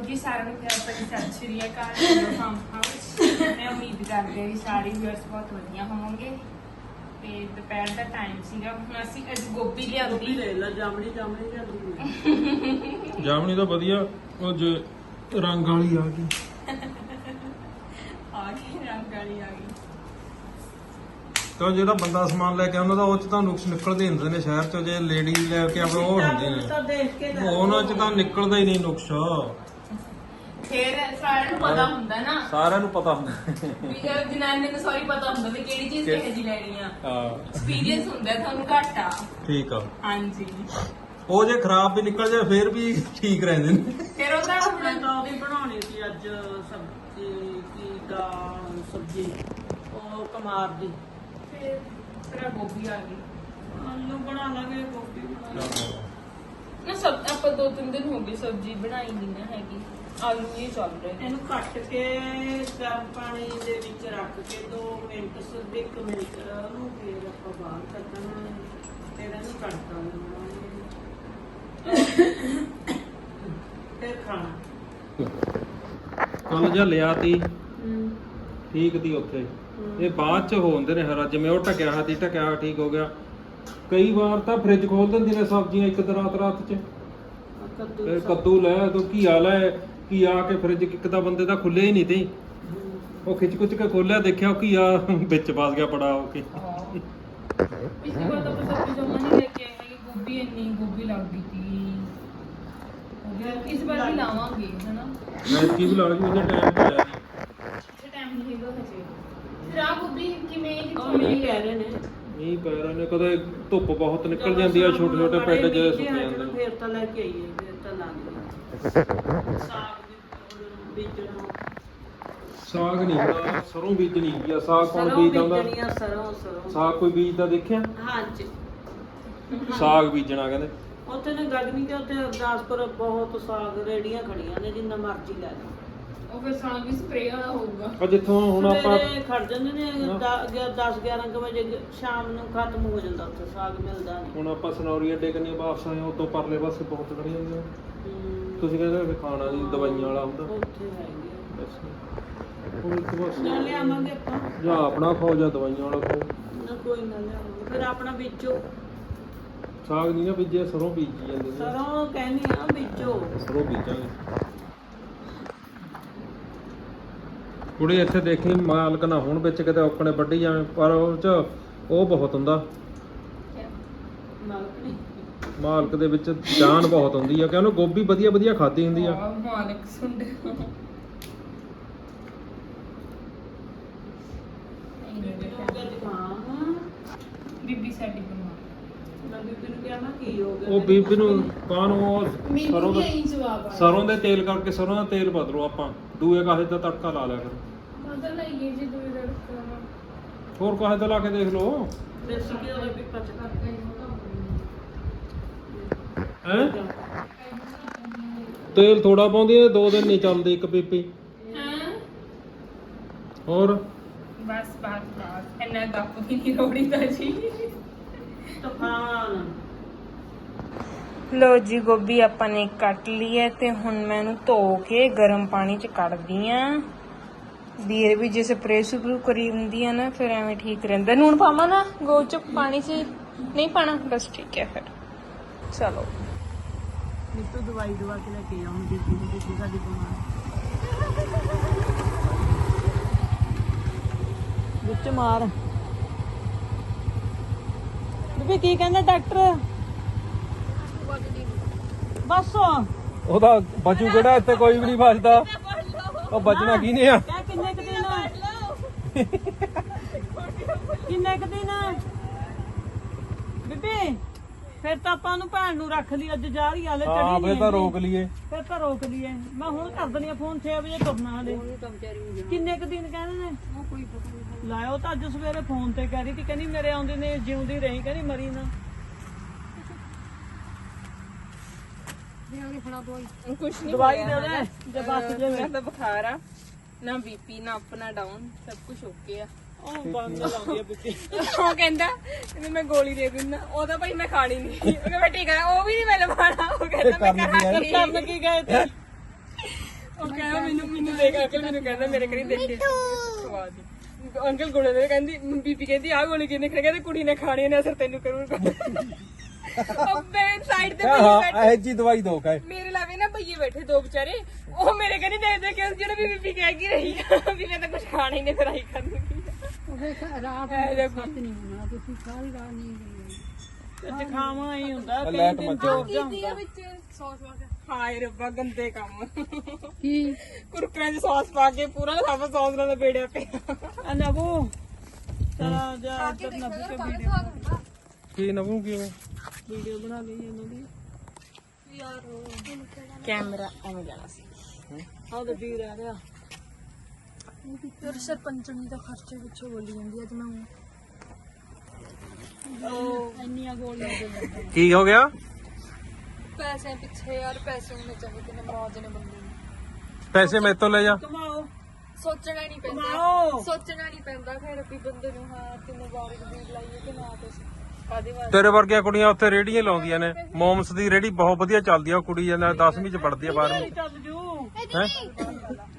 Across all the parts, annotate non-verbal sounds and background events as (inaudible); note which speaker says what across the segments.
Speaker 1: ਲਓ ਜੀ ਸਾਰਿਆਂ ਨੂੰ ਪਿਆਰ ਭਰੀ ਸਤਿ ਸ਼੍ਰੀ ਅਕਾਲ ਮੇਰੇ ਫਾਰਮ ਹਾਊਸ ਮੈਂ ਉਮੀਦ ਕਰਦੀ ਹਾਂ ਸਾਰੇ ਵਿਊਅਰਸ ਬਹੁਤ ਵਧੀਆ ਹੋਵੋਗੇ। ਤੇ ਦੁਪਹਿਰ ਦਾ ਟਾਈਮ ਸੀਗਾ ਹੁਣ ਅਸੀਂ ਅੱਜ ਗੋਭੀ
Speaker 2: ਗੋਭੀ
Speaker 1: ਲਿਆਂਦੀ
Speaker 2: ਲੈ ਲਾ ਜਾਮਣੀ ਜਾਮਣੀ ਜਾਂਦੀ
Speaker 3: ਜਾਮਣੀ ਤਾਂ ਵਧੀਆ ਉਹ ਜੇ ਰੰਗ ਵਾਲੀ ਆ ਗਈ।
Speaker 1: ਆ ਗਈ ਰੰਗ ਵਾਲੀ ਆ ਗਈ।
Speaker 3: ਤਾਂ ਜਿਹੜਾ ਬੰਦਾ ਸਮਾਨ ਲੈ ਕੇ ਆਉਂਦਾ ਤਾਂ ਉਹ ਚ ਤਾਂ ਨੁਕਸ ਨਿਕਲਦੇ ਹੁੰਦੇ ਨੇ ਸ਼ਹਿਰ ਚ ਜੇ ਲੇਡੀ ਲੈ ਕੇ ਆਵੇ ਉਹ ਹੁੰਦੇ
Speaker 2: ਤਾਂ
Speaker 3: ਨੇ
Speaker 2: ਦੇਖ ਕੇ ਲੈ
Speaker 3: ਉਹਨਾਂ ਚ ਤਾਂ ਨਿਕਲਦਾ ਹੀ ਨਹੀਂ ਨੁਕਸ।
Speaker 1: ਫਿਰ ਸਾਰਿਆਂ ਨੂੰ ਪਤਾ ਹੁੰਦਾ ਨਾ।
Speaker 3: ਸਾਰਿਆਂ ਨੂੰ ਪਤਾ ਹੁੰਦਾ।
Speaker 1: ਵੀ ਜਦ ਜਨਾਨੀ ਨੂੰ ਸੌਰੀ ਪਤਾ ਹੁੰਦਾ ਵੀ ਕਿਹੜੀ ਚੀਜ਼ ਕਿਹੋ ਜਿਹੀ ਲੈਣੀ ਆ।
Speaker 3: ਹਾਂ।
Speaker 1: ਐਕਸਪੀਰੀਅੰਸ ਹੁੰਦਾ ਤੁਹਾਨੂੰ ਘੱਟ ਆ।
Speaker 3: ਠੀਕ ਆ।
Speaker 1: ਹਾਂਜੀ।
Speaker 3: ਉਹ ਜੇ ਖਰਾਬ ਵੀ ਨਿਕਲ ਜਾਏ ਫੇਰ ਵੀ ਠੀਕ ਰਹਿੰਦੇ ਨੇ।
Speaker 1: ਫਿਰ ਉਹਦਾ
Speaker 2: ਮੈਂ
Speaker 1: ਹੁਣ
Speaker 2: ਤਾਂ ਉਹਦੀ ਬਣਾਉਣੀ ਸੀ ਅੱਜ ਸਬਜ਼ੀ ਕੀ ਦਾਲ ਸਬਜ਼ੀ ਉਹ ਕਮਾਰ ਦੀ।
Speaker 1: ਫਿਰ ਫਿਰ ਆਹ ਗੋਭੀ ਆ ਗਈ।
Speaker 2: ਆਲੂ ਬਣਾ ਲਾਂਗੇ ਗੋਭੀ ਬਣਾ ਲਾਂਗੇ।
Speaker 1: ਨਾ ਸਬ ਆਪਾਂ ਦੋ ਤਿੰਨ ਦਿਨ ਹੋ ਗਏ ਸਬਜ਼ੀ ਬਣਾਈ ਨਹੀਂ ਨਾ ਹੈਗੀ। ਆਲੂ ਹੀ ਚੱਲ ਰਹੇ ਨੇ।
Speaker 2: ਇਹਨੂੰ ਕੱਟ ਕੇ ਗਰਮ ਪਾਣੀ ਦੇ ਵਿੱਚ ਰੱਖ ਕੇ 2 ਮਿੰਟ ਸਿਰਫ 1 ਮਿੰਟ ਉਹਨੂੰ ਫੇਰ ਆਪਾਂ ਬਾਹਰ ਕੱਢਣਾ ਫਿਰ ਇਹਨੂੰ ਤੜਕਾ ਲਾਉਣਾ ਫਿਰ ਖਾਣਾ।
Speaker 3: ਕੱਲ ਜਾਂ ਲਿਆ ਤੀ। ਠੀਕ ਤੀ ਉੱਥੇ। ਇਹ ਬਾਅਦ ਚ ਹੋ ਹੁੰਦੇ ਨੇ ਹਰਾ। ਜਿਵੇਂ ਉਹ ਟਕਿਆ ਹਤੀ ਟਕਿਆ ਹੋਇਆ ਠੀਕ ਹੋ ਗਿਆ। ਕਈ ਵਾਰ ਤਾਂ ਫ੍ਰਿਜ ਖੋਲ ਦਿੰਦੇ ਨੇ ਸਬਜ਼ੀਆਂ ਇੱਕ ਰਾਤ ਰਾਤ ਚ।
Speaker 2: ਕੱਦੂ
Speaker 3: ਫਿਰ ਕੱਦੂ ਲੈ ਤੂੰ ਘੀਆ ਲੈ ਘੀਆ ਕੇ ਫ੍ਰਿਜ ਇੱਕ ਤਾਂ ਬੰਦੇ ਦਾ ਖੁੱਲੇ ਹੀ ਨਹੀਂ ਤੇ ਉਹ ਖਿੱਚ ਖੁੱਚ ਕੇ ਖੋਲਿਆ ਦੇਖਿਆ ਉਹ ਘੀਆ ਵਿੱਚ ਫਸ ਗਿਆ ਬੜਾ ਹੋ ਕੇ।
Speaker 1: ਪਿਛਲੀ ਵਾਰ ਤਾਂ ਆਪਾਂ ਸਬਜ਼ੀ ਜਮਾ ਨਹੀਂ ਲੈ ਕੇ ਆਏ ਹੈਗੇ ਗੋਭੀ ਇੰਨੀ ਗੋਭੀ ਲੱਗ ਗਈ ਸੀ ਹੋ ਗਿਆ ਇਸ ਵਾਰ ਵੀ ਲਾਵਾਂਗੇ ਹਨਾ?
Speaker 3: ਮੈਂ ਕੀ ਬੁਲਾ ਲਈ ਉਹਨੇ ਟਾਈਮ ਪਾਇਆ
Speaker 1: ਅੱਛਾ ਟਾਈਮ ਨਹੀਂ ਹੈਗਾ ਹਜੇ। ਫਿਰ ਆ ਗੋਭੀ ਕਿਵੇਂ
Speaker 2: ਉਹ
Speaker 1: ਕਿੱਥੋਂ
Speaker 2: ਨਹੀਂ
Speaker 1: ਮਿਲੀ?
Speaker 2: ਕਹਿ ਰਹੇ ਨੇ।
Speaker 3: ਨਹੀਂ ਪੈਰਾਂ ਨੇ ਕਦੇ ਧੁੱਪ ਬਹੁਤ ਨਿਕਲ ਜਾਂਦੀ ਆ ਛੋਟੇ ਛੋਟੇ ਪਿੰਡ ਜਿਹੇ ਸੁੱਕ ਜਾਂਦੇ ਨੇ।
Speaker 2: ਫੇਰ ਤਾਂ ਲੈ ਕੇ ਆਈਏ ਫੇਰ ਤਾਂ ਲਾ ਲਈਏ। ਸਾਗ ਬੀਜਣਾ
Speaker 3: ਸਾਗ ਨਹੀਂ ਹੁੰਦਾ ਸਰੋਂ ਬੀਜਣੀ ਹੈਗੀ ਆ। ਸਾਗ ਕੌਣ
Speaker 2: ਸਰੋਂ
Speaker 3: ਬੀਜਦਾ ਹੁੰਦਾ?
Speaker 2: ਬੀਜਣੀ ਆ ਸਰੋਂ ਸਰੋਂ।
Speaker 3: ਸਾਗ ਕੋਈ ਬੀਜਦਾ ਦੇਖਿਆ?
Speaker 2: ਹਾਂਜੀ।
Speaker 3: ਸਾਗ ਬੀਜਣਾ ਕਹਿੰਦੇ।
Speaker 2: ਉੱਥੇ ਨੇ ਗਗਨੀ ਤੇ ਉੱਥੇ ਅਰਦਾਸਪੁਰ ਬਹੁਤ ਸਾਗ ਰੇੜੀਆਂ ਖੜੀਆਂ ਨੇ ਜਿੰਨਾ ਮਰਜ਼ੀ ਲੈ ਲਓ।
Speaker 1: ਉਹ ਫਿਰ ਸਾਗ ਵੀ ਸਪਰੇਅ ਵਾਲਾ ਹੋਊਗਾ।
Speaker 3: ਪਰ ਜਿੱਥੋਂ ਹੁਣ ਆਪਾਂ
Speaker 2: ਸਵੇਰੇ ਖੜ ਜਾਂਦੇ ਨੇ
Speaker 3: ਹਾਂ।
Speaker 2: 10 11 ਵਜੇ ਸ਼ਾਮ ਨੂੰ ਖਤਮ ਹੋ ਜਾਂਦਾ ਉੱਥੇ ਸਾਗ ਮਿਲਦਾ ਨਹੀਂ।
Speaker 3: ਹੁਣ ਆਪਾਂ ਸਨੌਰੀ ਅੱਡੇ ਕੰਨੀ ਵਾਪਸ ਆਏ ਉਦੋਂ ਪਰਲੇ ਪਾਸੇ ਬਹੁਤ ਖੜੀਆਂ ਹੁੰਦੀਆਂ ਤੁਸੀਂ ਕਹਿੰਦੇ ਵੀ ਖਾਣਾ ਜੀ ਦਵਾਈਆਂ ਵਾਲਾ ਹੁੰਦਾ।
Speaker 2: ਉੱਥੇ ਹੈਗੇ ਆ।
Speaker 3: ਬਸ। ਉਹ ਇੱਕ ਬਸ
Speaker 2: ਲੈ ਲਿਆਵਾਂਗੇ ਆਪਾਂ।
Speaker 3: ਜਾਂ ਆਪਣਾ ਖਾਓ ਜਾਂ ਦਵਾਈਆਂ ਵਾਲਾ ਖਾਓ।
Speaker 2: ਨਾ ਕੋਈ ਨਾ ਲਿਆਵਾਂਗੇ। ਫਿਰ ਆਪਣਾ ਵਿੱਚੋਂ
Speaker 3: ਸਾਗ ਨਹੀਂ ਨਾ ਬੀਜਿਆ ਸਰੋਂ ਬੀਜੀ ਜਾਂਦੇ ਨੇ
Speaker 2: ਸਰੋਂ ਕਹਿੰਦੀ ਆ ਵਿੱਚੋਂ
Speaker 3: ਸਰੋਂ ਬੀਜਾਂਗੇ। ਕੁੜੀ ਇੱਥੇ ਦੇਖੀ ਮਾਲਕ ਨਾ ਹੁਣ ਵਿੱਚ ਕਿਤੇ ਔਕਣੇ ਵੱਢੀ ਜਾਵੇਂ ਪਰ ਉਹ ਚ ਉਹ ਬਹੁਤ ਹੁੰਦਾ।
Speaker 2: ਨਹੀਂ
Speaker 3: ਮਾਲਕ ਦੇ ਵਿੱਚ ਜਾਨ ਬਹੁਤ ਹੁੰਦੀ ਆ ਕਿ ਉਹਨੂੰ ਗੋਭੀ ਵਧੀਆ ਵਧੀਆ ਖਾਦੀ ਹੁੰਦੀ ਆ।
Speaker 1: ਆਹ, ਮਾਲਕ
Speaker 2: ਹੋ।
Speaker 1: ਬੀਬੀ ਸਾਡੀ ਬਿਮਾਰ
Speaker 2: ਗਿਆ?
Speaker 3: ਉਹ ਬੀਬੀ ਨੂੰ ਕਾਹਨੂੰ ਉਹ ਸਰੋਂ
Speaker 1: ਵੀ
Speaker 3: ਦਾ
Speaker 1: ਇਹੀ ਜਵਾਬ ਆਇਆ
Speaker 3: ਸਰੋਂ ਦੇ ਤੇਲ ਕਰਕੇ ਸਰੋਂ ਦਾ ਤੇਲ ਬਦਲੋ ਆਪਾਂ। ਦੂਏ ਕਾਹੇ ਦਾ ਤੜਕਾ ਲਾ ਲਿਆ ਕਰੋ।
Speaker 1: ਬਦਲ ਲਈਏ ਜੀ ਦੂਰ ਦੜਕਾ
Speaker 3: ਹੋਰ ਕਾਹੇ ਦਾ ਲਾ ਕੇ ਦੇਖ ਲਓ।
Speaker 2: ਦੇਸੀ ਘਿਓ ਦੇ ਪਿੱਪਾ ਚ ਕਰ
Speaker 3: ਹੈ? ਤੇਲ ਥੋੜਾ ਪਾਉਂਦੀ ਐ ਦੋ ਦਿਨ ਨਹੀਂ ਚੱਲਦੀ ਇੱਕ ਪੀਪੀ।
Speaker 1: ਹਾਂ
Speaker 3: ਹੋਰ?
Speaker 1: ਬਸ ਬਾਤ ਬਾਤ ਇੰਨਾ ਗੱਪ ਵੀ ਨਹੀਂ ਰੋੜੀ ਦਾ ਜੀ।
Speaker 2: ਤੂਫਾਨ।
Speaker 1: ਲੋ ਜੀ ਗੋਭੀ ਆਪਾਂ ਨੇ ਕੱਟ ਲਈ ਹੈ ਤੇ ਹੁਣ ਮੈਂ ਇਹਨੂੰ ਧੋ ਕੇ ਗਰਮ ਪਾਣੀ ਚ ਕੱਢਦੀ ਆ ਵੀਰ ਵੀ ਜੇ ਸਪਰੇਅ ਸੁਪਰੂ ਕਰੀ ਹੁੰਦੀ ਆ ਨਾ ਫਿਰ ਐਵੇਂ ਠੀਕ ਰਹਿੰਦਾ। ਨੂਣ ਪਾਵਾਂ ਨਾ ਗੋ ਚ ਪਾਣੀ ਚ ਨਹੀਂ ਪਾਣਾ? ਬਸ ਠੀਕ ਹੈ ਫਿਰ। ਚਲੋ।
Speaker 2: ਨੀਤੂ ਦਵਾਈ ਦਵਾ ਕੇ ਲੈ ਕੇ ਆਉਂ ਬੀਬੀ ਨੂੰ ਬੀਬੀ ਸਾਡੀ ਬਿਮਾਰ ਵਿੱਚ ਮਾਰ। ਬੀਬੀ ਕੀ ਕਹਿੰਦਾ ਡਾਕਟਰ? ਬਸ।
Speaker 3: ਉਹਦਾ ਬਚੂ ਕਿਹੜਾ ਇੱਥੇ ਕੋਈ ਵੀ ਨਹੀਂ ਬਚਦਾ ਉਹ ਬਚਣਾ ਕੀ ਨੇ ਆ?
Speaker 2: ਕਿੰਨੇ ਕੁ ਦਿਨ? ਕਿੰਨੇ ਕੁ ਦਿਨ? ਬੀਬੀ ਫਿਰ ਤਾਂ ਆਪਾਂ ਨੂੰ ਭੈਣ ਨੂੰ ਰੱਖ ਲਈ ਅੱਜ ਜਾ ਰਹੀ ਹਾਲੇ ਚੜੀ
Speaker 3: ਹਾਂ
Speaker 2: ਨਹੀਂ
Speaker 3: ਫੇਰ ਤਾਂ ਰੋਕ ਲਈਏ।
Speaker 2: ਫਿਰ ਤਾਂ ਰੋਕ ਲਈਏ। ਮੈਂ ਹੁਣ ਕਰ ਦਣੀ ਫੋਨ 6 ਵਜੇ ਤੁਰਨਾ ਹਲੇ। ਕਿੰਨੇ ਕੁ ਦਿਨ ਕਹਿੰਦੇ ਨੇ? ਉਹ ਕੋਈ ਲਾਇਓ ਤਾਂ ਅੱਜ ਸਵੇਰੇ ਫੋਨ ਤੇ ਕਹਿ ਰਹੀ ਸੀ ਕਹਿੰਦੀ ਮੇਰੇ ਆਉਂਦੇ ਨੇ ਜਿਉਂਦੀ ਰਹੀ ਕਹਿੰਦੀ ਮਰੀ ਨਾ।
Speaker 1: ਕੁਛ ਨਹੀਂ
Speaker 2: ਦਵਾਈ ਦੇ ਦੇ ਜੇ ਬਸ ਜੇ
Speaker 1: ਮੈਂ ਤਾਂ ਬੁਖਾਰ ਆ ਨਾ ਬੀਪੀ ਨਾ ਆਪਣਾ ਡਾਊਨ ਸਭ ਕੁਝ ਓਕੇ ਆ।
Speaker 2: ਉਹ ਬੰਦ ਲਾਉਂਦੀ ਆ ਬੀਬੀ।
Speaker 1: ਉਹ ਕਹਿੰਦਾ ਕਹਿੰਦਾ ਮੈਂ ਗੋਲੀ ਦੇ ਦਿੰਦਾ। ਉਹ ਤਾਂ ਭਾਈ ਮੈਂ ਖਾਣੀ ਨਹੀਂ ਉਹ ਕਹਿੰਦਾ ਠੀਕ ਹੈ ਉਹ ਵੀ ਨਹੀਂ ਮੈਂ ਲਵਾਣਾ ਉਹ ਕਹਿੰਦਾ ਮੈਂ ਕਰਾਂਗੀ।
Speaker 2: ਕਰਨ ਕੀ ਗਏ ਤੇ?
Speaker 1: ਉਹ ਕਹਿੰਦਾ ਮੈਨੂੰ ਮੈਨੂੰ ਦੇਖ ਕੇ ਮੈਨੂੰ ਕਹਿੰਦਾ ਮੇਰੇ ਕਰੀ ਦੇਖੇ ਖਵਾ ਦੀ। ਅੰਕਲ ਗੋਲੇ ਦੇ ਕਹਿੰਦੀ ਬੀਬੀ ਕਹਿੰਦੀ ਆਹ ਗੋਲੀ ਕਿਹਨੇ ਖਾਣੀ ਕਹਿੰਦੀ ਕੁੜੀ ਨੇ ਖਾਣੀ ਨੇ ਅਸਰ ਤੈਨੂੰ ਕਰੂਗਾ ਬੈਨ ਸਾਈਡ ਤੇ ਭਈਏ ਬੈਠੇ।
Speaker 3: ਇਹ ਜੀ ਦਵਾਈ ਦੋ ਕਹੇ
Speaker 1: ਮੇਰੇ ਲਾਵੇ ਨਾ ਭਈਏ ਬੈਠੇ ਦੋ ਵਿਚਾਰੇ। ਉਹ ਮੇਰੇ ਕਹਿੰਦੀ ਦੇਖ ਦੇਖ ਕੇ ਜਿਹੜਾ ਵੀ ਬੀਬੀ ਕਹਿ ਗਈ ਰਹੀ ਆ ਵੀ ਮੈਂ ਤਾਂ ਕੁਝ ਖਾਣਾ ਹੀ ਨਹੀਂ ਫਿਰ ਆਈ ਖਾਂਦੀ ਰਾਤ ਨਹੀਂ
Speaker 2: ਤੇ ਖਾਵਾਂ ਹੀ ਹੁੰਦਾ ਕਈ
Speaker 3: ਲੈਟ
Speaker 2: ਦਿਨ
Speaker 3: ਮੱਚੀ।
Speaker 2: ਜੋਰ ਜਾ ਹੁੰਦਾ
Speaker 1: ਹਾਏ ਰੱਬਾ ਗੰਦੇ ਕੰਮ। ਕੀ? ਕੁਰਕਰਾਂ 'ਚ ਸੌਸ ਪਾ ਕੇ ਪੂਰਾ ਸਭ ਸੌਸ ਨਾਲ ਬੇੜਿਆ ਪਿਆ।
Speaker 2: ਆ ਨਬੂ ਚਲਾ ਜਾ ਇੱਧਰ ਨਬੂ ਕੇ ਵੀਡੀਓ
Speaker 3: ਕੀ ਨਵੂ ਕੀ
Speaker 2: ਵੀਡੀਓ ਬਣਾ ਲਈ ਇਹਨਾਂ ਦੀ।
Speaker 1: ਕੈਮਰਾ ਐਵੇਂ ਜਾਣਾ ਸੀ।
Speaker 2: ਆਹ ਤੇ ਵੀਰ ਆ ਰਿਹਾ
Speaker 4: ਯਾਰ ਸਰਪੰਚਣੀ ਦਾ ਖਰਚੇ ਪਿੱਛੇ ਬੋਲੀ ਜਾਂਦੀ ਅੱਜ ਮੈਂ
Speaker 2: ਉਹ ਇੰਨੀਆਂ ਗੋਲੀਆਂ ਦੇ ਦਿੰਦਾ।
Speaker 3: ਕੀ ਹੋ ਗਿਆ?
Speaker 4: ਪੈਸੇ ਪਿੱਛੇ ਯਾਰ ਪੈਸੇ ਹੋਣੇ ਚਾਹੀਦੇ ਨੇ ਮੌਜ ਨੇ ਬੰਦੇ ਨੂੰ।
Speaker 3: ਪੈਸੇ ਮੇਰੇ ਤੋਂ ਲੈ ਜਾ।
Speaker 2: ਕਮਾਓ।
Speaker 4: ਸੋਚਣਾ ਨਹੀਂ ਪੈਂਦਾ।
Speaker 2: ਕਮਾਓ।
Speaker 4: ਸੋਚਣਾ ਨਹੀਂ ਪੈਂਦਾ ਫਿਰ ਵੀ ਬੰਦੇ ਨੂੰ ਹਾਂ ਕਿ ਮੁਬਾਰਕ ਦੀ ਲਾਈਏ ਕਿ ਨਾ ਪੈਸੇ
Speaker 2: ਕਾਦੀ ਵਾਰ?
Speaker 3: ਤੇਰੇ ਵਰਗੀਆਂ ਕੁੜੀਆਂ ਉੱਥੇ ਰੇੜੀਆਂ ਲਾਉਂਦੀਆਂ ਨੇ। ਮੋਮਸ ਦੀ ਰੇੜੀ ਬਹੁਤ ਵਧੀਆ ਚੱਲਦੀ ਆ ਉਹ ਕੁੜੀ ਜਨਾ 10ਵੀਂ ਚ ਪੜਦੀ ਆ 12ਵੀਂ
Speaker 2: ਚੱਲ ਜੂ।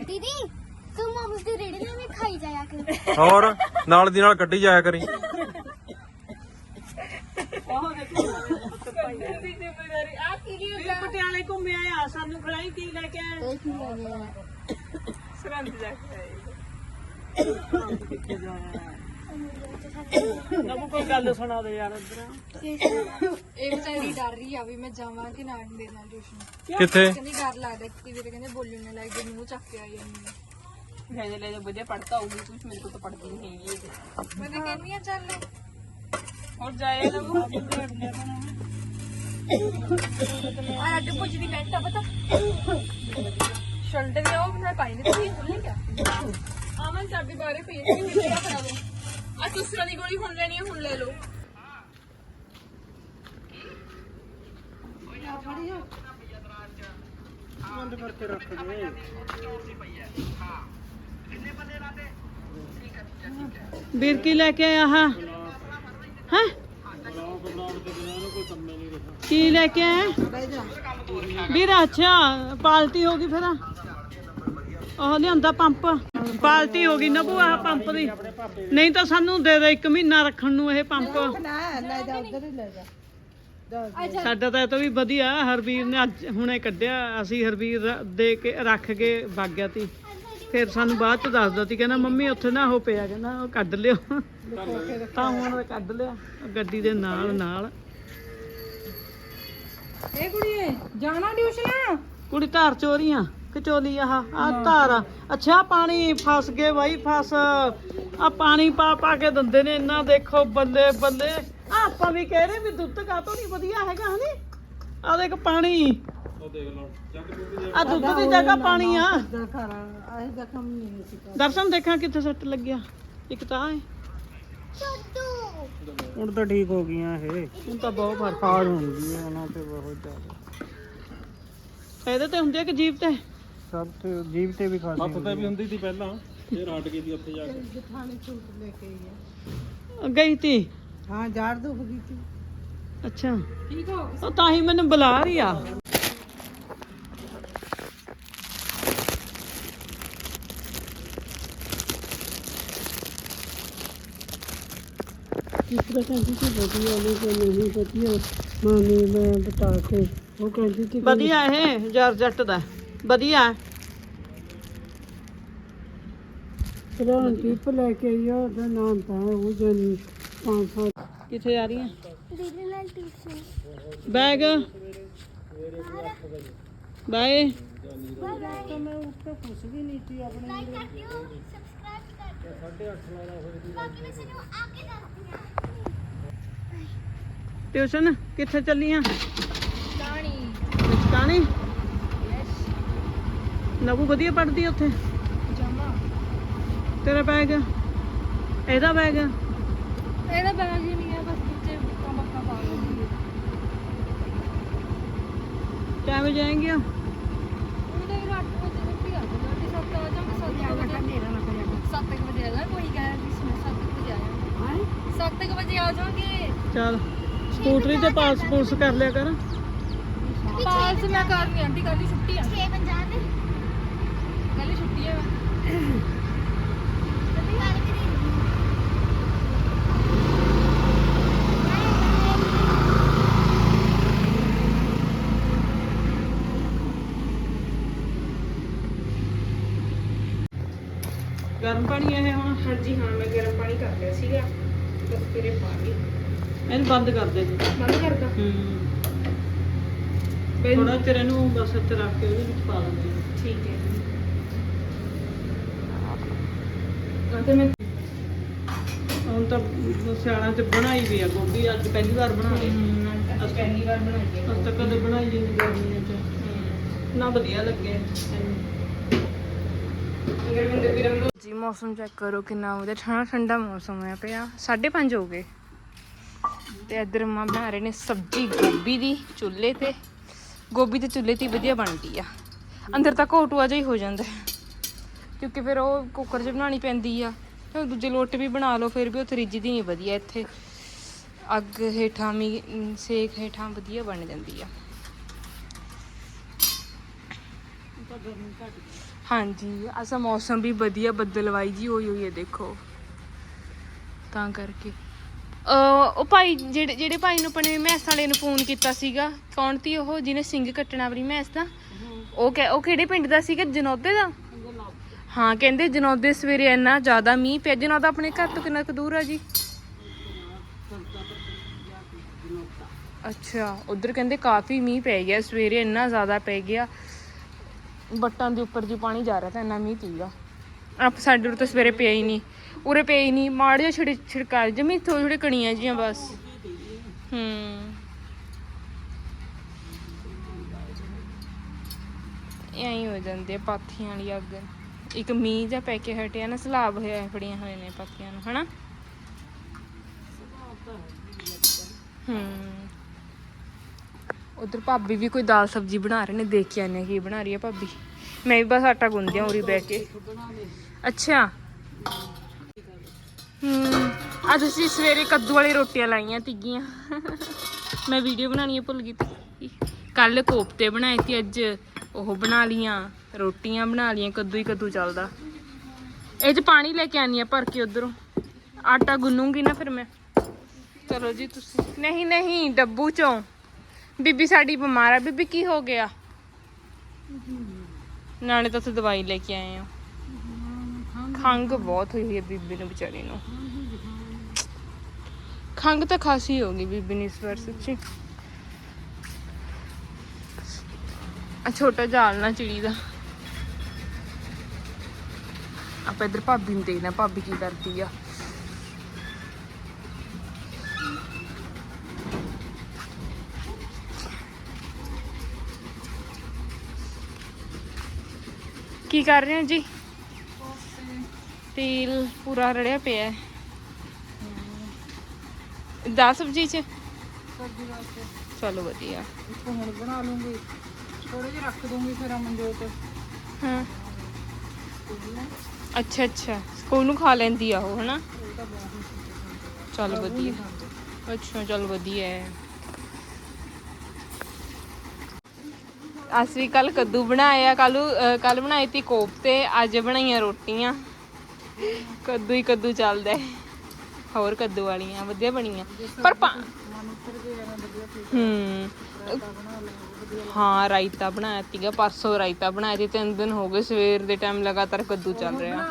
Speaker 5: ਦੀਦੀ ਤੂੰ ਮੋਮਸ ਦੀ ਰੇੜੀ ਨਾ ਮੈਂ ਖਾਈ ਜਾਇਆ ਕਰ।
Speaker 3: ਹੋਰ ਨਾਲ ਦੀ ਨਾਲ ਕੱਢੀ ਜਾਇਆ ਕਰੀ।
Speaker 2: ਵੀ ਪਟਿਆਲੇ ਘੁੰਮਿਆ ਆ ਸਾਨੂੰ ਖੜਾਈ ਕੀ ਲੈ ਕੇ ਆਏ
Speaker 1: ਸਰੰਦ ਜਾ ਕੇ ਆਏ।
Speaker 2: ਨਬੂ ਕੋਈ ਗੱਲ ਸੁਣਾ ਦੇ ਯਾਰ ਇੱਧਰ।
Speaker 4: ਇਹ ਵਿਚਾਰੀ ਡਰ ਰਹੀ ਆ ਵੀ ਮੈਂ ਜਾਵਾਂ ਕਿ ਨਾ ਮੇਰੇ ਨਾਲ ਟਿਊਸ਼ਨ।
Speaker 3: ਕਿੱਥੇ?
Speaker 4: ਕਹਿੰਦੀ ਡਰ ਲੱਗਦਾ ਕਿ ਵੀਰੇ ਕਹਿੰਦੇ ਬੋਲਣ ਨਾ ਲੱਗ ਮੂੰਹ ਚੱਕ ਕੇ ਆਈ ਜਾਂਦੀ
Speaker 1: ਲੈ ਜਾ ਲੈ ਜਾ ਵਧੀਆ ਪੜਤਾ ਹੋਊਗੀ ਕੁਝ ਮੇਰੇ ਕੋਲ ਤਾਂ ਪੜਦੀ ਨਹੀਂ ਹੈਗੀ ਇਹ।
Speaker 4: ਮੈਂ ਤਾਂ ਕਹਿੰਦੀ ਆ ਚੱਲ
Speaker 1: ਹੋਰ ਜਾਏ ਨਾ ਉਹ
Speaker 4: ਆ ਅੱਡ ਪੁੱਜ ਦੀ ਪੈਂਟ ਆ ਪਤਾ? ਸ਼ਰਟ ਵੀ ਉਹ ਮੈਂ ਪਾਈ ਨਹੀਂ ਤੁਸੀਂ ਖੁੱਲੀ ਕਿਆ
Speaker 1: ਆਮਨ ਚਾਬੀ ਬਾਰੇ ਪਈ ਸੀ ਮੇਰੇ ਕੋਲ ਕਰਾ ਦੋ ਆ ਦੂਸਰਾ ਦੀ ਗੋਲੀ ਹੁਣ ਲੈਣੀ ਹੈ ਹੁਣ ਲੈ ਲਓ।
Speaker 2: ਵੀਰ ਕੀ ਲੈ ਕੇ ਆਇਆ ਹਾਂ? ਹੈ? ਕੀ ਲੈ ਕੇ ਆਇਆ? ਵੀਰ ਅੱਛਾ, ਪਾਲਟੀ ਹੋ ਗਈ ਫਿਰ ਉਹ ਲਿਆਂਦਾ ਪੰਪ। ਪਾਲਟੀ ਹੋ ਗਈ ਨਬੂ ਆਹ ਪੰਪ ਦੀ। ਨਹੀਂ ਤਾਂ ਸਾਨੂੰ ਦੇ ਦੇ ਇੱਕ ਮਹੀਨਾ ਰੱਖਣ ਨੂੰ ਇਹ ਪੰਪ। ਸਾਡਾ ਤਾਂ ਇਹ ਤਾਂ ਵੀ ਵਧੀਆ, ਹਰਵੀਰ ਨੇ ਅੱਜ ਹੁਣੇ ਕੱਢਿਆ, ਅਸੀਂ ਹਰਵੀਰ ਦੇ ਕੇ ਰੱਖ ਕੇ ਵਗ ਗਿਆ ਤੀ। ਫਿਰ ਸਾਨੂੰ ਬਾਅਦ ਚ ਦੱਸਦਾ ਤੀ ਕਹਿੰਦਾ ਮੰਮੀ ਉੱਥੇ ਨਾ ਉਹ ਪਿਆ ਕਹਿੰਦਾ ਉਹ ਕੱਢ ਲਿਓ। ਤਾਂ ਹੁਣ ਉਹ ਕੱਢ ਲਿਆ ਗੱਡੀ ਦੇ ਨਾਲ ਨਾਲ।
Speaker 1: ਇਹ ਕੁੜੀਏ ਜਾਣਾ ਟਿਊਸ਼ਨ?
Speaker 2: ਕੁੜੀ ਧਾਰ ਚੋਰੀਆਂ ਕਚੋਲੀ ਆਹ ਆ ਧਾਰ। ਅੱਛਾ ਪਾਣੀ ਫਸ ਗਏ ਬਾਈ ਫਸ। ਆ ਪਾਣੀ ਪਾ ਪਾ ਕੇ ਦਿੰਦੇ ਨੇ ਇੰਨਾ ਦੇਖੋ ਬੱਲੇ ਬੱਲੇ। ਆ ਆਪਾਂ ਵੀ ਕਹਿ ਰਹੇ ਵੀ ਦੁੱਧ ਕਾਤੋਂ ਨਹੀਂ ਵਧੀਆ ਹੈਗਾ ਹਨੀ? ਆ ਦੇਖ ਪਾਣੀ।
Speaker 3: ਉਹ ਦੇਖ ਲਓ ਜੱਗ ਬੀਬੀ
Speaker 2: ਆ ਦੁੱਧ ਦੀ ਜਗ੍ਹਾ ਪਾਣੀ ਆ। ਦਰਸ਼ਨ ਦੇਖਾਂ ਕਿੱਥੇ ਸੱਟ ਲੱਗਿਆ। ਇੱਕ ਤਾਂ ਹੈ
Speaker 6: ਹੁਣ ਤਾਂ ਠੀਕ ਹੋ ਗਈਆਂ ਇਹ।
Speaker 2: ਹੁਣ ਤਾਂ ਬਹੁਤ ਫ਼ਰਕ
Speaker 6: ਹੁੰਦੀ ਹੈ ਉਹਨਾਂ ਤੇ ਬਹੁਤ ਜ਼ਿਆਦਾ।
Speaker 2: ਇਹਦੇ ਤੇ ਹੁੰਦੀ ਆ ਕਿ ਜੀਵ ਤੇ?
Speaker 6: ਸਭ ਤੇ ਜੀਵ ਤੇ ਵੀ ਖਾਸੀ
Speaker 3: ਹੱਥ ਤੇ ਵੀ ਹੁੰਦੀ ਸੀ ਪਹਿਲਾਂ। ਇਹ ਰਾਟ ਗਈ ਦੀ ਉੱਥੇ ਜਾ ਕੇ।
Speaker 2: ਗਈ ਤੀ?
Speaker 6: ਹਾਂ ਜਾੜ ਦੁਖ ਗਈ ਸੀ।
Speaker 2: ਅੱਛਾ। ਉਹ ਤਾਂ ਹੀ ਮੈਨੂੰ ਬੁਲਾ ਰਹੀ ਆ।
Speaker 6: ਕਿਸਰਾ ਕਹਿੰਦੀ ਸੀ ਵਧੀਆ ਨੇ ਕਿ ਨਹੀਂ ਵਧੀਆ ਮਾਮੀ ਮੈਂ ਬਤਾ ਕੇ ਉਹ ਕਹਿੰਦੀ ਸੀ
Speaker 2: ਵਧੀਆ ਇਹ ਜਰ ਜੱਟ ਦਾ ਵਧੀਆ। ਹੈ।
Speaker 6: ਪੁਰਾਣ ਟਿਪ ਲੈ ਕੇ ਆਇਆ ਉਹਦਾ ਨਾਮ ਤਾਂ ਉਹ ਜਨ 500
Speaker 2: ਕਿੱਥੇ ਜਾ ਰਹੀ ਹੈ
Speaker 5: ਦੀਦੀ ਨਾਲ ਟਿਊਸ਼ਨ।
Speaker 2: ਬੈਗ। ਬਾਏ।
Speaker 6: ਤਾਂ ਮੈਂ ਉੱਤੇ ਕੁਛ ਵੀ ਨਹੀਂ ਸੀ ਆਪਣੇ
Speaker 5: ਲਾਈਕ ਕਰ ਦਿਓ ਸਬਸਕ੍ਰਾਈਬ ਕਰ ਦਿਓ। 8:30 ਵਾਲਾ ਬਾਕੀ ਮੈਂ ਸਾਨੂੰ ਆ ਕੇ ਦੱਸਦੀ ਹਾਂ।
Speaker 2: ਟਿਊਸ਼ਨ ਕਿੱਥੇ ਚੱਲੀਆਂ
Speaker 4: ਕਾਣੀ
Speaker 2: ਕਾਣੀ ਨਬੂ ਵਧੀਆ ਪੜਦੀ ਉੱਥੇ?
Speaker 4: ਜਮਾ
Speaker 2: ਤੇਰਾ ਬੈਗ ਇਹਦਾ ਬੈਗ
Speaker 4: ਇਹਦਾ ਬੈਗ ਹੀ ਨਹੀਂ ਹੈ ਬਸ ਪਿੱਛੇ ਬੱਕਾ ਬੱਕਾ ਪਾ ਲੈਂਦੀ ਹੈ
Speaker 2: ਕਿਵੇਂ ਜਾਏਂਗੀਆਂ
Speaker 4: ਉਹਦੇ ਵੀ 8 ਵਜੇ ਛੁੱਟੀ ਆ ਜਾਂਦੀ 7 ਵਜੇ। ਮੈਂ 7 ਵਜੇ 7 ਵਜੇ ਆ ਜਾ ਕੋਈ ਰਹੀ ਸੀ ਮੈਂ 7 ਵਜੇ ਆਇਆ 7 ਵਜੇ ਆ ਜਾਵਾਂਗੇ।
Speaker 2: ਚੱਲ। ਸਕੂਟਰੀ ਤੇ ਪਾਸ ਪੂਸ ਕਰ ਲਿਆ ਕਰ।
Speaker 4: ਪਾਸ ਮੈਂ ਕਰਨੀ ਆਂਟੀ ਕੱਲ ਛੁੱਟੀ ਆ।
Speaker 5: 650 ਦੇ ਗੱਲ ਕਰੀ
Speaker 2: ਗਰਮ ਪਾਣੀ ਇਹ ਹੁਣ
Speaker 1: ਹਾਂਜੀ ਹਾਂ ਮੈਂ ਗਰਮ ਪਾਣੀ ਕਰ ਲਿਆ ਸੀਗਾ। ਬਸ ਤੇਰੇ ਪਾ ਲਈ।
Speaker 2: ਇਹਨੂੰ ਬੰਦ ਕਰ ਦੇ ਜੀ।
Speaker 1: ਬੰਦ ਕਰਦਾ
Speaker 2: ਹੂੰ। ਥੋੜਾ ਚਿਰ ਇਹਨੂੰ ਬਸ ਇੱਥੇ ਰੱਖ ਕੇ ਉਹਦੇ ਵਿੱਚ ਪਾ ਦਿੰਦੇ ਹਾਂ।
Speaker 1: ਠੀਕ ਹੈ। ਹਾਂ ਤੇ ਮੈਂ
Speaker 2: ਹੁਣ ਤਾਂ ਸਿਆਣਾ ਚ ਬਣਾਈ ਵੀ ਆ ਗੋਭੀ ਅੱਜ ਪਹਿਲੀ ਵਾਰ ਬਣਾ ਲਈ
Speaker 1: ਅੱਜ ਪਹਿਲੀ ਵਾਰ ਬਣਾਈ ਹੈ
Speaker 2: ਅੱਜ ਤੱਕ ਕਦੇ ਬਣਾਈ ਨਹੀਂ ਗਰਮੀਆਂ ਚ। ਨਾ ਵਧੀਆ ਲੱਗੇ।
Speaker 1: ਅਗਰ ਬੰਦੇ ਵੀਰਮ ਨੂੰ ਜੀ ਮੌਸਮ ਚੈੱਕ ਕਰੋ ਕਿੰਨਾ ਵਧੀਆ ਠੰਡਾ ਠੰਡਾ ਮੌਸਮ ਹੈ ਪਿਆ। 5:30 ਹੋ ਗਏ। ਤੇ ਇੱਧਰ ਮਾਂ ਬਣਾ ਰਹੇ ਨੇ ਸਬਜ਼ੀ ਗੋਭੀ ਦੀ, ਚੁੱਲ੍ਹੇ ਤੇ। ਗੋਭੀ ਤੇ ਚੁੱਲ੍ਹੇ ਤੇ ਵਧੀਆ ਬਣਦੀ ਆ। ਅੰਦਰ ਤੱਕ ਹੋਟੂਆ ਜਿਹਾ ਹੀ ਹੋ ਜਾਂਦਾ ਕਿਉਂਕਿ ਫਿਰ ਉਹ ਕੁੱਕਰ 'ਚ ਬਣਾਉਣੀ ਪੈਂਦੀ ਆ। ਤੇ ਦੂਜੇ ਲੋਟ ਵੀ ਬਣਾ ਲਓ, ਫਿਰ ਵੀ ਉਹ ਰਿੱਝਦੀ ਨਹੀਂ ਵਧੀਆ ਇੱਥੇ। ਅੱਗ ਹੇਠਾਂ ਵੀ ਸੇਕ ਹੇਠਾਂ ਵਧੀਆ ਬਣ ਜਾਂਦੀ ਆ। ਹਾਂਜੀ ਅਸਾ ਮੌਸਮ ਵੀ ਵਧੀਆ ਬੱਦਲਵਾਈ ਜੀ ਹੋਈ ਹੋਈ ਹੈ ਦੇਖੋ। ਤਾਂ ਕਰਕੇ। ਉਹ ਭਾਈ ਜਿਹੜੇ ਜਿਹੜੇ ਭਾਈ ਨੂੰ ਆਪਣੇ ਮੈਸ ਵਾਲੇ ਨੂੰ ਫੋਨ ਕੀਤਾ ਸੀਗਾ, ਕੌਣ ਤੀ ਉਹ? ਜਿਹਨੇ ਸਿੰਘ ਕੱਟਣਾ ਆਪਣੀ ਮੈਸ ਦਾ। ਉਹ ਕਿ ਉਹ ਕਿਹੜੇ ਪਿੰਡ ਦਾ ਸੀਗਾ? ਜਨੌਦੇ ਦਾ? ਹਾਂ, ਕਹਿੰਦੇ ਜਨੌਦੇ ਸਵੇਰੇ ਇੰਨਾ ਜ਼ਿਆਦਾ ਮੀਂਹ ਪਿਆ। ਜਨੌਦਾ ਆਪਣੇ ਘਰ ਤੋਂ ਕਿੰਨਾ ਕੁ ਦੂਰ ਆ ਜੀ? ਅੱਛਾ, ਉਧਰ ਕਹਿੰਦੇ ਕਾਫੀ ਮੀਂਹ ਪੈ ਗਿਆ। ਸਵੇਰੇ ਇੰਨਾ ਜ਼ਿਆਦਾ ਪੈ ਗਿਆ। ਬੱਟਾਂ ਦੇ ਉੱਪਰ ਜੀ ਪਾਣੀ ਜਾ ਰਿਹਾ ਤਾਂ ਇੰਨਾ ਮੀਂਹ ਤੀਗਾ ਆਪ ਸਾਡੇ ਉਰੇ ਤਾਂ ਸਵੇਰੇ ਪਿਆ ਹੀ ਨਹੀਂ। ਉਰੇ ਪਿਆ ਹੀ ਨਹੀਂ ਮਾੜ ਜਿਹਾ ਛਿੜ, ਛਿੜਕਾ, ਜਮੀ ਥੋੜੀ ਥੋੜੀ ਕਣੀਆਂ ਜੀਆਂ ਬਸ। ਹੂੰ। ਐਂ ਹੋ ਜਾਂਦੇ ਪਾਥੀਆਂ ਵਾਲੀ ਅੱਗ। ਇੱਕ ਮੀਂਹ ਜਿਹਾ ਪੈ ਕੇ ਹਟਿਆ ਨਾ, ਸਲਾਬ ਹੋਇਆ, ਫੜੀਆਂ ਹੋਏ ਨੇ ਪਾਥੀਆਂ ਨੂੰ, ਹਨਾ? ਹੂੰ। ਉਧਰ ਭਾਬੀ ਵੀ ਕੋਈ ਦਾਲ ਸਬਜ਼ੀ ਬਣਾ ਰਹੇ ਨੇ, ਦੇਖ ਕੇ ਆਨੇ ਕੀ ਬਣਾ ਰਹੀ ਹੈ ਭਾਬੀ। ਮੈਂ ਵੀ ਬਸ ਆਟਾ ਗੁੰਨਦੀ ਹਾਂ ਉਰੀ ਬਹਿ ਕੇ। ਅੱਛਾ। ਹੂੰ ਅੱਜ ਅਸੀਂ ਸਵੇਰੇ ਕੱਦੂ ਵਾਲੀ ਰੋਟੀਆਂ ਲਾਈਆਂ ਤੀਗੀਆਂ। ਮੈਂ ਵੀਡੀਓ ਬਣਾਉਣੀ ਭੁੱਲ ਗਈ ਤੀ ਕੱਲ ਕੋਫਤੇ ਬਣਾਏ ਸੀ, ਅੱਜ ਉਹ ਬਣਾ ਲੀਆਂ ਰੋਟੀਆਂ ਬਣਾ ਲੀਆਂ ਕੱਦੂ ਹੀ ਕੱਦੂ ਚੱਲਦਾ। ਇਹ 'ਚ ਪਾਣੀ ਲੈ ਕੇ ਆਨੀ ਆ ਭਰ ਕੇ ਉਧਰੋਂ। ਆਟਾ ਗੁੰਨੂੰਗੀ ਨਾ ਫਿਰ ਮੈਂ। ਚਲੋ ਜੀ ਤੁਸੀਂ। ਨਹੀਂ ਨਹੀਂ, ਡੱਬੂ ਚੋਂ। ਬੀਬੀ ਸਾਡੀ ਬਿਮਾਰ ਆ। ਬੀਬੀ, ਕੀ ਹੋ ਗਿਆ? ਨਾਲੇ ਤਾਂ ਉੱਥੇ ਦਵਾਈ ਲੈ ਕੇ ਆਏ ਆ। ਖੰਗ ਬਹੁਤ ਹੋਈ ਹੋਈ ਹੈ ਬੀਬੀ ਨੂੰ, ਵਿਚਾਰੀ ਨੂੰ। ਖੰਗ ਤਾਂ ਖਾਸੀ ਹੋ ਗਈ ਬੀਬੀ ਨੂੰ ਇਸ ਵਾਰ ਸੱਚੀ। ਆ ਛੋਟਾ ਜਾਲ ਨਾ ਚਿੜੀ ਦਾ। ਆਪਾਂ ਇਧਰ ਭਾਬੀ ਨੂੰ ਦੇਖਦੇ ਭਾਬੀ ਕੀ ਕਰਦੀ ਆ। ਕੀ ਕਰ ਰਹੇ ਹੋ ਜੀ? ਤੇਲ ਪੂਰਾ ਰੜਿਆ ਪਿਆ ਹੈ। ਦਾ ਸਬਜੀ ਚ? ਚਲੋ ਵਧੀਆ।
Speaker 2: ਹੁਣ ਬਣਾ ਲੂੰਗੀ। ਥੋੜੇ ਜਿਹਾ ਰੱਖ ਦੂੰਗੀ ਫਿਰ ਅਮਨਜੋਤ
Speaker 1: ਹਾਂ। ਅੱਛਾ ਅੱਛਾ। ਸਕੂਲ ਨੂੰ ਖਾ ਲੈਂਦੀ ਆ ਉਹ ਹਨਾ? ਚੱਲ ਵਧੀਆ। ਅੱਛਾ ਚੱਲ ਵਧੀਆ ਹੈ। ਅਸੀਂ ਕੱਲ ਕੱਦੂ ਬਣਾਇਆ ਕੱਲ ਕੱਲ ਬਣਾਈ ਤੀ ਕੋਫਤੇ ਅੱਜ ਬਣਾਈਆਂ ਰੋਟੀਆਂ। ਕੱਦੂ ਹੀ ਕੱਦੂ ਚੱਲਦਾ ਹੈ। ਹੋਰ ਕੱਦੂ ਵਾਲੀਆਂ ਵਧੀਆ ਬਣੀਆਂ। ਪਰ ਪਾ- ਹੂੰ। ਹਾਂ ਰਾਇਤਾ ਬਣਾਇਆ ਤੀਗਾ ਪਰਸੋਂ ਰਾਇਤਾ ਬਣਾਇਆ ਸੀ ਤਿੰਨ ਦਿਨ ਹੋ ਗਏ ਸਵੇਰ ਦੇ ਟਾਈਮ ਲਗਾਤਾਰ ਕੱਦੂ ਚੱਲ ਰਿਹਾ।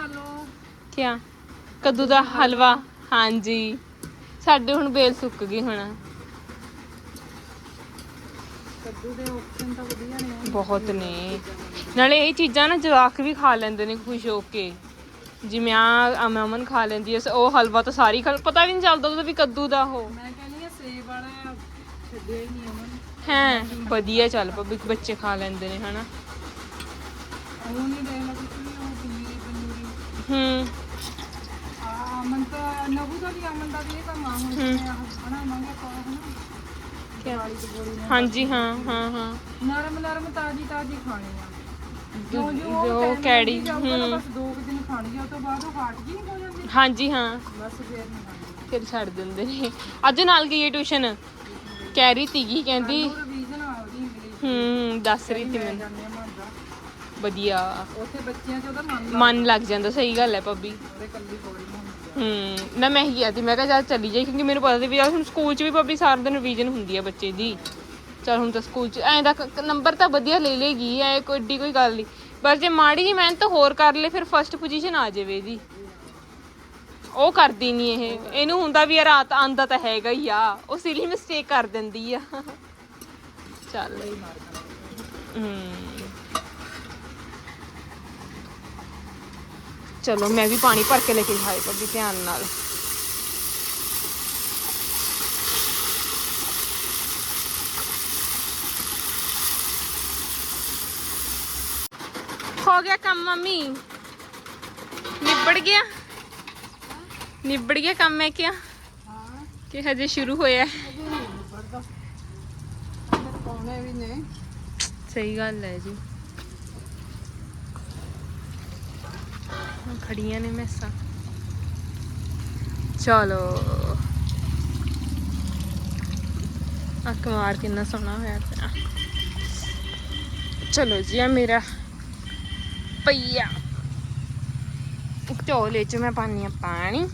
Speaker 1: ਕਿਆ? ਕੱਦੂ ਦਾ ਹਲਵਾ। ਹਾਂਜੀ। ਸਾਡੇ ਹੁਣ ਬੇਲ ਸੁੱਕ ਗਈ ਹੁਣ।
Speaker 2: ਕੱਦੂ ਦੇ ਆਪਸ਼ਨ ਤਾਂ ਵਧੀਆ ਨੇ।
Speaker 1: ਬਹੁਤ ਨੇ। ਨਾਲੇ ਇਹ ਚੀਜ਼ਾਂ ਨਾ ਜਵਾਕ ਵੀ ਖਾ ਲੈਂਦੇ ਨੇ ਖੁਸ਼ ਹੋ ਕੇ। ਜਿਵੇਂ ਆ ਅਮਨ ਖਾ ਲੈਂਦੀ ਐ ਉਹ ਹਲਵਾ ਤਾਂ ਸਾਰੀ ਖਾ ਪਤਾ ਵੀ ਨਹੀਂ ਚੱਲਦਾ ਉਹਦਾ ਵੀ ਕੱਦੂ ਦਾ ਉਹ।
Speaker 2: ਮੈਂ ਕਹਿੰਦੀ ਆ ਸੇਬ ਵਾਲਾ ਛੱਡਿਆ ਹੀ ਨਹੀਂ ਅਮਨ।
Speaker 1: ਹੈ ਵਧੀਆ ਚੱਲ ਪਾ ਵੀ ਬੱਚੇ ਖਾ ਲੈਂਦੇ ਨੇ ਹਨਾ।
Speaker 2: ਉਹ ਨਹੀਂ ਦੇਖ ਲਾ ਕੁਛ ਵੀ ਉਹ ਪਨੀਰੀ ਪਨੀਰੀ
Speaker 1: ਹੂੰ।
Speaker 2: ਆ ਅਮਨ ਤਾਂ ਨਬੂ ਦਾ ਵੀ ਅਮਨ ਦਾ ਵੀ ਇਹ ਕੰਮ ਆ ਹੁਣ
Speaker 1: ਹੂੰ।
Speaker 2: ਹਣਾ ਮੰਗਾ ਪਾ ਹਨਾ। ਵਾਲੀ ਦੀ ਗੋਲੀ ਨੇ
Speaker 1: ਹਾਂਜੀ ਹਾਂ ਹਾਂ ਹਾਂ।
Speaker 2: ਨਰਮ ਨਰਮ ਤਾਜੀ ਤਾਜੀ ਖਾਣੀ ਆ।
Speaker 1: ਜੋ-
Speaker 2: ਜੋ
Speaker 1: ਕੈੜੀ, ਹੂੰ।
Speaker 2: ਬਸ ਦੋ ਕੁ ਦਿਨ ਖਾਣੀ ਆ ਉਹ ਤੋਂ ਬਾਅਦ ਉਹ ਹਾਟ ਜੀ ਹੋ ਜਾਂਦੀ
Speaker 1: ਹਾਂਜੀ ਹਾਂ।
Speaker 2: ਬਸ ਫੇਰ ਨਹੀਂ ਖਾਣੀ
Speaker 1: ਫਿਰ ਛੱਡ ਦਿੰਦੇ ਨੇ। ਅੱਜ ਨਾਲ ਗਈ ਹੈ ਟਿਊਸ਼ਨ? ਕਹਿ ਰਹੀ ਤੀਗੀ ਕਹਿੰਦੀ
Speaker 2: ਉਹ ਰਿਵੀਜ਼ਨ ਆ ਉਹਦੀ ਇੰਗਲਿਸ਼
Speaker 1: ਹੂੰ ਦੱਸ ਰਹੀ ਤੀ ਮੈਨੂੰ।
Speaker 2: ਜਾਂਦੇ ਆ ਮੰਨਦਾ
Speaker 1: ਵਧੀਆ।
Speaker 2: ਉੱਥੇ ਬੱਚਿਆਂ 'ਚ ਉਹਦਾ ਮਨ
Speaker 1: ਮਨ ਲੱਗ ਜਾਂਦਾ ਸਹੀ ਗੱਲ ਹੈ ਭਾਬੀ।
Speaker 2: ਕੱਲੀ
Speaker 1: ਹੂੰ ਨਾ ਮੈਂ ਹੀ ਸੀ ਮੈਂ ਕਿਹਾ ਚੱਲ ਚੱਲੀ ਜਾਈ ਕਿਉਂਕਿ ਮੈਨੂੰ ਪਤਾ ਸੀ ਵੀ ਯਾਰ ਹੁਣ ਸਕੂਲ 'ਚ ਵੀ ਭਾਬੀ ਸਾਰਾ ਦਿਨ ਰਿਵੀਜ਼ਨ ਹੁੰਦੀ ਹੈ ਬੱਚੇ ਦੀ। ਚਲ ਹੁਣ ਤਾਂ ਸਕੂਲ 'ਚ, ਐਂ ਦਾ ਨੰਬਰ ਤਾਂ ਵਧੀਆ ਲੈ ਲੇਗੀ ਐ ਕੋਈ ਏਡੀ ਕੋਈ ਗੱਲ ਨਹੀਂ ਪਰ ਜੇ ਮਾੜੀ ਜੀ ਮਿਹਨਤ ਹੋਰ ਕਰ ਲੇ, ਫਿਰ ਫਸਟ ਪੋਜੀਸ਼ਨ ਆ ਜਾਵੇ ਇਹਦੀ। ਉਹ ਕਰਦੀ ਨਹੀਂ ਇਹ। ਇਹਨੂੰ ਹੁੰਦਾ ਵੀ ਇਹ ਰਾਤ ਆਂਦਾ ਤਾਂ ਹੈਗਾ ਹੀ ਆ। ਉਹ ਸਿਲੀ ਮਿਸਟੇਕ ਕਰ ਦਿੰਦੀ ਆ। ਚੱਲ। ਚਲੋ, ਮੈਂ ਵੀ ਪਾਣੀ ਭਰ ਕੇ ਲੈ ਕੇ ਆਈ ਭਾਬੀ, ਧਿਆਨ ਨਾਲ। ਹੋ ਗਿਆ ਕੰਮ, ਮੰਮੀ? ਨਿਬੜ ਗਿਆ? ਨਿਬੜ ਗਿਆ ਕੰਮ ਮੈਂ ਕਿਹਾ ਕਿ ਹਜੇ ਸ਼ੁਰੂ ਹੋਇਆ
Speaker 2: ਪਾਉਣੇ ਵੀ ਨੇ
Speaker 1: ਸਹੀ ਗੱਲ ਹੈ ਜੀ। ਖੜੀਆਂ ਨੇ ਮੈਸਾਂ। ਚਲੋ। ਅੱਖ ਮਾਰ ਕਿੰਨਾ ਸੋਹਣਾ ਹੋਇਆ ਪਿਆ। ਚਲੋ ਜੀ ਆ ਮੇਰਾ ਪਈਆ ਇੱਕ ਝੋਲੇ ਚ ਮੈਂ ਪਾਣੀ ਆ ਪਾਣੀ।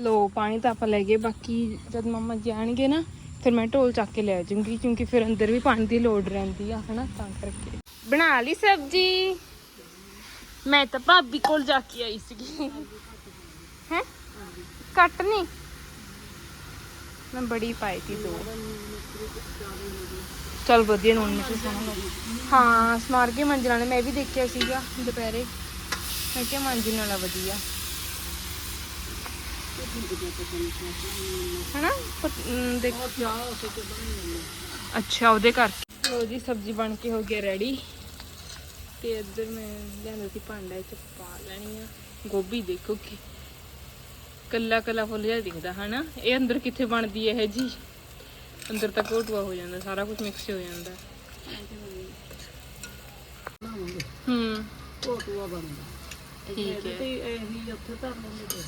Speaker 1: ਲੋ, ਪਾਣੀ ਤਾਂ ਆਪਾਂ ਲੈ ਗਏ, ਬਾਕੀ ਜਦ ਮੰਮਾ ਜਾਣਗੇ ਨਾ, ਫਿਰ ਮੈਂ ਢੋਲ ਚੱਕ ਕੇ ਲੈ ਜਾਊਂਗੀ, ਕਿਉਂਕਿ ਫਿਰ ਅੰਦਰ ਵੀ ਪਾਣੀ ਦੀ ਲੋੜ ਰਹਿੰਦੀ ਆ, ਹਨਾ, ਤਾਂ ਕਰਕੇ। ਬਣਾ ਲਈ ਸਬਜੀ? ਮੈਂ ਤਾਂ ਭਾਬੀ ਕੋਲ ਜਾ ਕੇ ਆਈ ਸੀਗੀ। ਹੈ? ਕੱਟ ਨਹੀਂ ਮੈਂ ਬੜੀ ਪਾਈ ਤੀ ਦੋ। ਚਲ ਵਧੀਆ, ਨੂਨ ਮਿਰਚ ਸੋਹਣਾ ਹਾਂ, ਸਮਾਰ ਕੇ ਮੰਜਣਾ ਨੇ, ਮੈਂ ਵੀ ਦੇਖਿਆ ਸੀਗਾ ਦੁਪਹਿਰੇ। ਮੈਂ ਕਿਹਾ ਮੰਜਣ ਵਾਲਾ ਵਧੀਆ। ਹਨਾ? ਦੇਖ। ਅੱਛਾ, ਉਹਦੇ ਕਰਕੇ। ਲੋ ਜੀ, ਸਬਜ਼ੀ ਬਣ ਕੇ ਹੋ ਗਿਆ ਰੈਡੀ। ਤੇ ਇੱਧਰ ਮੈਂ ਲਿਆਂਦਾ ਸੀ ਭਾਂਡਾ, ਇਹ ਚ ਪਾ ਲੈਣੀ ਆ। ਗੋਭੀ ਦੇਖੋ ਕਿ ਕੱਲਾ ਕੱਲਾ ਫੁੱਲ ਜਿਹਾ ਦਿਖਦਾ, ਹਨਾ? ਇਹ ਅੰਦਰ ਕਿੱਥੇ ਬਣਦੀ ਹੈ ਇਹ ਜੀ? ਅੰਦਰ ਤਾਂ ਘੋਟੂਆ ਹੋ ਜਾਂਦਾ ਸਾਰਾ ਕੁਝ ਮਿਕਸ ਹੋ ਜਾਂਦਾ। ਹੂੰ।
Speaker 6: ਕੋਟੂਆ ਬਣਦਾ
Speaker 1: ਠੀਕ ਹੈ।
Speaker 6: ਤੇ ਇਹੀ ਉੱਥੇ ਧਰ ਲੈਂਦੇ ਤੇ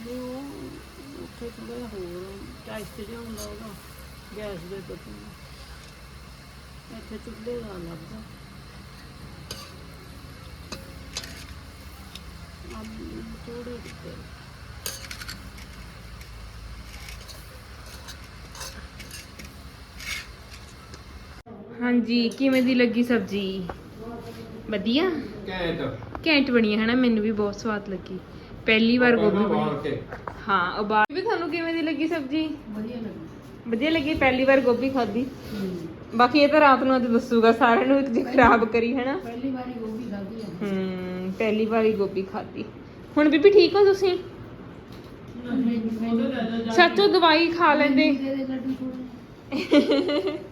Speaker 6: ਇਹ ਉਹ ਉੱਥੇ ਥੋੜਾ ਹੋਰ ਜਿਹਾ ਹੁੰਦਾ ਉਹਦਾ ਗੈਸ ਦੇ ਉੱਤੇ ਇੱਥੇ ਚੁੱਲ੍ਹੇ ਦਾ ਲੱਗਦਾ ਆ ਥੋੜੇ ਦਿੱਤੇ
Speaker 1: ਹਾਂਜੀ ਕਿਵੇਂ ਦੀ ਲੱਗੀ ਸਬਜ਼ੀ? ਵਧੀਆ?
Speaker 3: ਘੈਂਟ।
Speaker 1: ਘੈਂਟ ਬਣੀ ਹੈ ਹਨਾ? ਮੈਨੂੰ ਵੀ ਬਹੁਤ ਸਵਾਦ ਲੱਗੀ। ਪਹਿਲੀ ਵਾਰ ਗੋਭੀ ਬਣੀ। ਹਾਂ ਉਬਾਲ ਵੀ ਤੁਹਾਨੂੰ ਕਿਵੇਂ ਦੀ ਲੱਗੀ ਸਬਜ਼ੀ?
Speaker 6: ਵਧੀਆ ਲੱਗੀ।
Speaker 1: ਵਧੀਆ ਲੱਗੀ ਪਹਿਲੀ ਵਾਰ ਗੋਭੀ ਖਾਧੀ? ਬਾਕੀ ਇਹ ਤਾਂ ਰਾਤ ਨੂੰ ਅੱਜ ਦੱਸੂਗਾ ਸਾਰਿਆਂ ਨੂੰ ਜੇ ਖਰਾਬ ਕਰੀ ਹੈ ਨਾ
Speaker 6: ਪਹਿਲੀ ਵਾਰੀ ਗੋਭੀ ਖਾਧੀ
Speaker 1: ਹੂੰ ਪਹਿਲੀ ਵਾਰੀ ਗੋਭੀ ਖਾਧੀ। ਹੁਣ ਬੀਬੀ ਠੀਕ ਹੋ ਤੁਸੀਂ? ਸੱਚੋ ਦਵਾਈ ਖਾ ਲੈਂਦੇ। (laughs)